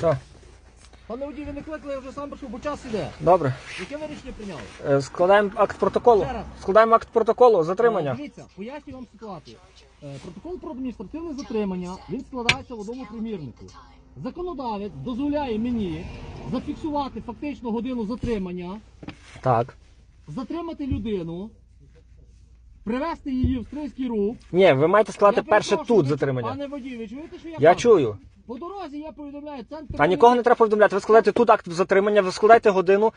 Так, Пане водій, ви не кликали, я вже сам прийшов, бо час іде. добре. Яке ви рішення прийняли? Е, Складаємо акт протоколу. Ще раз. Складаємо акт протоколу затримання. Е, Дивіться, пояснюю вам ситуацію. Е, Протокол про адміністративне затримання, він складається в одному примірнику. Законодавець дозволяє мені зафіксувати фактично годину затримання, Так. затримати людину, привезти її в стрийський рух. Ні, ви маєте Я перше перепрошую, тут ви- затримання. Пане водій, ви чуєте, що я Я кажу? чую. По дорозі я повідомляю центр. Та нікого не треба повідомляти. Ви складаєте тут акт затримання, ви складаєте годину,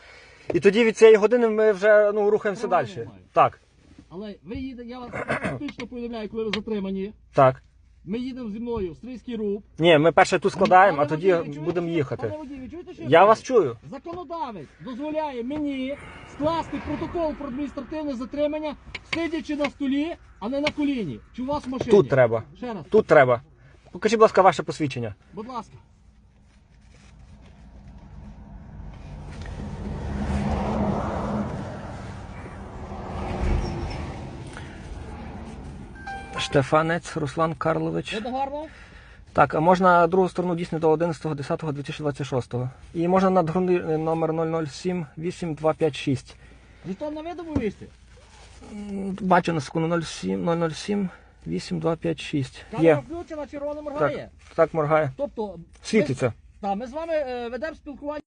і тоді від цієї години ми вже ну, рухаємося Права далі. немає. Так, Але ви їдете, я вас фактично повідомляю, коли ви затримані. так. Ми їдемо зі мною в стрийський рух. Ні, ми перше тут складаємо, а Пане тоді водій, ви чуєте, будемо що- їхати. Пане водій, ви чуєте, що Я кажу? вас чую. Законодавець дозволяє мені скласти протокол про адміністративне затримання, сидячи на столі, а не на коліні. Чи у вас в машині? Тут треба. Ще раз, Тут треба. Покажіть, будь ласка, ваше посвідчення. будь ласка. Штефанець Руслан Карлович. Гарно? Так, а можна другу сторону дійсно до 11.10.2026. І можна надгрунний номер 007 8256. Жетон на видову? М, Бачу на секунду 07 007 8256. Камера Є. включена, червона Так, моргає. так моргає. Тобто, Світиться. Ми, та, ми з вами е, ведемо спілкування.